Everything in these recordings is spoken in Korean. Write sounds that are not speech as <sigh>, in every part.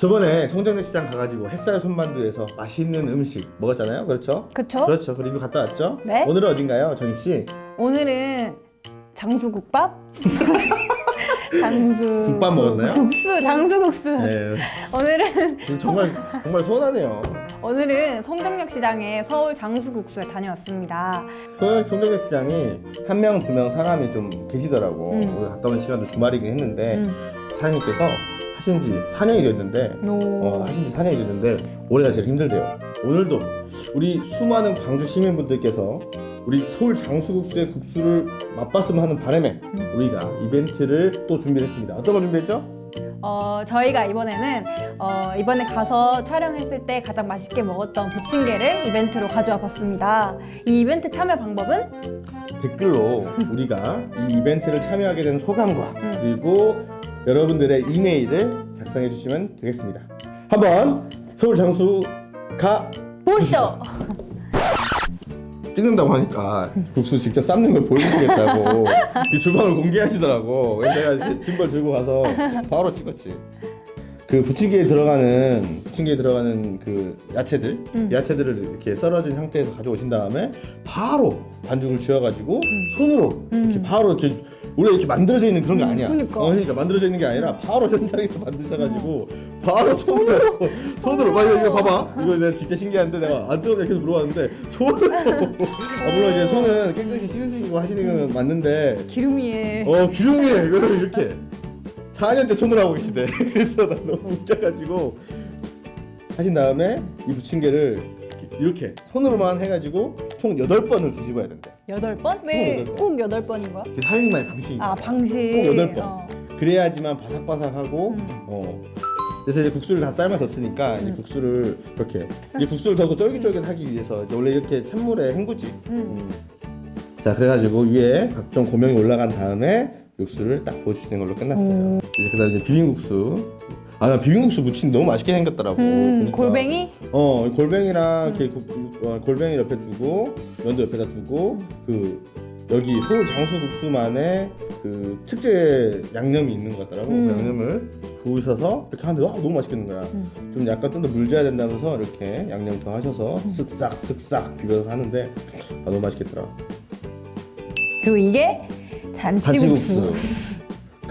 저번에 성정래 시장 가가지고 햇살 손만두에서 맛있는 음식 먹었잖아요. 그렇죠? 그쵸? 그렇죠. 그 리뷰 갔다 왔죠? 네. 오늘은 어딘가요, 정희 씨? 오늘은 장수국밥? <laughs> 장수 국밥 먹었나요? 국수, 장수국수. 네. 오늘은 정말 정말 서운하네요. 오늘은 성정역 시장에 서울 장수국수에 다녀왔습니다. 그 성정래 시장이 한 명, 두 명 사람이 좀 계시더라고. 음. 오늘 갔다 온 시간도 주말이긴 했는데 음. 사장님께서 하신 지 4년이 됐는데 오. 어, 하신 지 4년이 됐는데 올해가 제일 힘들대요. 오늘도 우리 수많은 광주 시민분들께서 우리 서울 장수국수의 국수를 맛봤으면 하는 바람에 음. 우리가 이벤트를 또 준비했습니다. 어떤 걸 준비했죠? 어, 저희가 이번에는 어, 이번에 가서 촬영했을 때 가장 맛있게 먹었던 부침개를 이벤트로 가져와 봤습니다. 이 이벤트 참여 방법은 댓글로 <laughs> 우리가 이 이벤트를 참여하게 된 소감과 음. 그리고 여러분들의 이메일을 작성해 주시면 되겠습니다. 한번 서울 장수 가 보시죠. <laughs> 찍는다고 하니까 국수 직접 삶는 걸 보여주시겠다고 이 주방을 공개하시더라고. 그래서 내가 이렇게 짐벌 들고 가서 바로 찍었지. 그 부침개에 들어가는 부침개에 들어가는 그 야채들 음. 야채들을 이렇게 썰어진 상태에서 가져오신 다음에 바로 반죽을 쥐어가지고 손으로 이렇게 음. 바로 이렇게 원래 이렇게 만들어져 있는 그런 거 음, 아니야. 그러니까. 어, 그러니까 만들어져 있는 게 아니라 바로 현장에서 만드셔가지고 바로 손으로 손으로 막 이거, 이거 봐봐. 이거 내가 진짜 신기한데 내가 안 뜨거워 계속 물어봤는데 손으로. 아, 물론 이제 손은 깨끗이 씻으시고 하시는 건 맞는데 기름 위에 어 기름이 이거를 이렇게 4년째 손으로 하고 계시대. <laughs> 그래서 나 너무 웃겨가지고 하신 다음에 이 부침개를 이렇게 손으로만 해가지고 총 8번을 뒤집어야 된대. 여덟 번? 왜 여덟 번. 꼭 여덟 번인 거야? 이게 사장님만의 방식이야. 아 방식. 꼭 여덟 번. 어. 그래야지만 바삭바삭하고 음. 어. 그래서 이제 국수를 다 삶아졌으니까 이제 음. 국수를 이렇게 이제 국수를 더 쫄깃쫄깃하기 위해서 이제 원래 이렇게 찬물에 헹구지. 음. 음. 자 그래가지고 위에 각종 고명이 올라간 다음에 육수를 딱 부어주시는 걸로 끝났어요. 오. 이제 그다음 이제 비빔국수. 아 나 비빔국수 무침 너무 맛있게 생겼더라고. 음, 보니까. 골뱅이? 어 골뱅이랑 이렇게 국, 어, 골뱅이 옆에 두고 면도 옆에다 두고 그 여기 서울 장수국수만의 그 특제 양념이 있는 것 같더라고. 음. 그 양념을 부으셔서 이렇게 하는데 와 너무 맛있겠는 거야. 음. 좀 약간 좀 더 물져야 된다면서 이렇게 양념 더 하셔서 쓱싹 쓱싹 비벼서 하는데 아 너무 맛있겠더라. 그리고 이게 잔치국수.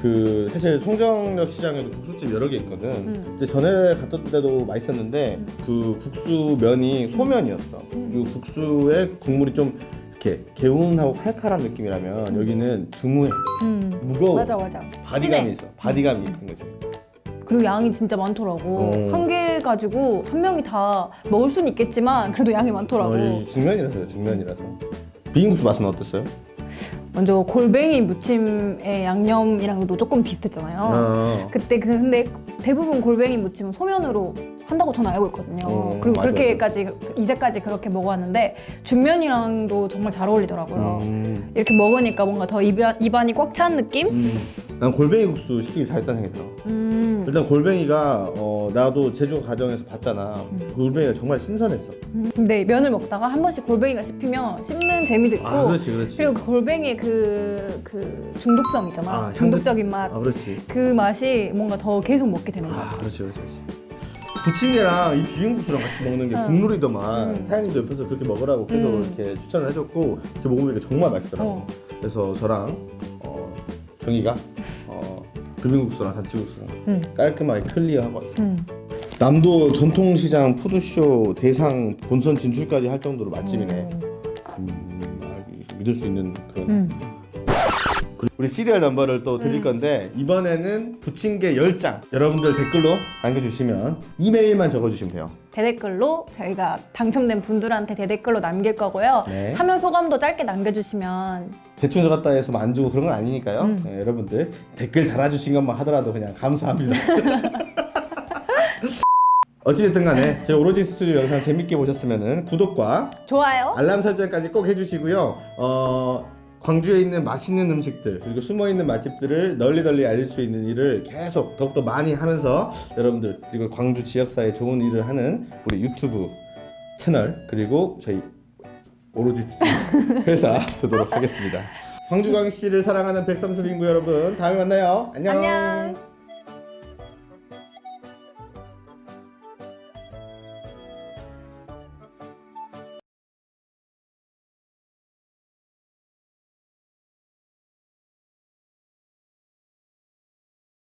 그 사실 송정역 시장에도 국수집 여러 개 있거든. 음. 근데 전에 갔던 때도 맛있었는데 그 국수 면이 소면이었어. 음. 그리고 국수의 국물이 좀 이렇게 개운하고 칼칼한 느낌이라면 여기는 중후해, 음. 무거워, 맞아 맞아. 바디감이 진해. 있어. 바디감이 있는 거지. 그리고 양이 진짜 많더라고. 어. 한 개 가지고 한 명이 다 먹을 수는 있겠지만 그래도 양이 많더라고. 어, 이 중면이라서요. 중면이라서. 비빔국수 맛은 어땠어요? 먼저 골뱅이 무침의 양념이랑도 조금 비슷했잖아요. 아, 그때 그 근데 대부분 골뱅이 무침은 소면으로 한다고 저는 알고 있거든요. 어, 그리고 맞아요. 그렇게까지 이제까지 그렇게 먹어왔는데 중면이랑도 정말 잘 어울리더라고요. 음, 이렇게 먹으니까 뭔가 더 입안, 입안이 꽉 찬 느낌? 음. 난 골뱅이 국수 시키기 잘했다는 생각이 들어. 음. 일단 골뱅이가 어, 나도 제주 가정에서 봤잖아. 음. 골뱅이가 정말 신선했어. 음. 근데 면을 먹다가 한 번씩 골뱅이가 씹히면 씹는 재미도 있고 아, 그렇지, 그렇지. 그리고 그 골뱅이의 그, 그 중독성 있잖아. 아, 향긋- 중독적인 맛. 아, 그렇지. 그 맛이 뭔가 더 계속 먹게 되는 것 아. 그렇지, 그렇지, 그렇지. 부침개랑 이 비빔국수랑 같이 먹는 게 어. 국룰이더만 음. 사장님도 옆에서 그렇게 먹으라고 계속 음. 이렇게 추천을 해줬고 이렇게 먹으니까 정말 맛있더라고. 어. 그래서 저랑 어, 정이가 어, 비빔국수랑 잔치국수 음. 깔끔하게 클리어하고. 음. 남도 전통시장 푸드쇼 대상 본선 진출까지 할 정도로 맛집이네. 음. 음, 아, 믿을 수 있는 그런. 음. 그리고 우리 시리얼 넘버를 또 드릴 음. 건데 이번에는 부침개 10장 여러분들 댓글로 남겨주시면 이메일만 적어주시면 돼요. 대댓글로 저희가 당첨된 분들한테 대댓글로 남길 거고요. 네. 참여 소감도 짧게 남겨주시면 대충 적었다 해서 뭐안 주고 그런 건 아니니까요. 음. 네, 여러분들 댓글 달아주신 것만 하더라도 그냥 감사합니다. <laughs> 어찌됐든 간에 저희 오로지 스튜디오 영상 재밌게 보셨으면 구독과 좋아요. 알람 설정까지 꼭 해주시고요. 어, 광주에 있는 맛있는 음식들 그리고 숨어 있는 맛집들을 널리 널리 알릴 수 있는 일을 계속 더욱더 많이 하면서 여러분들 그리고 광주 지역사에 좋은 일을 하는 우리 유튜브 채널 그리고 저희 오로지 <laughs> 회사 되도록 하겠습니다. 광주광시를 사랑하는 백삼수 빙구 여러분 다음에 만나요. 안녕. 안녕.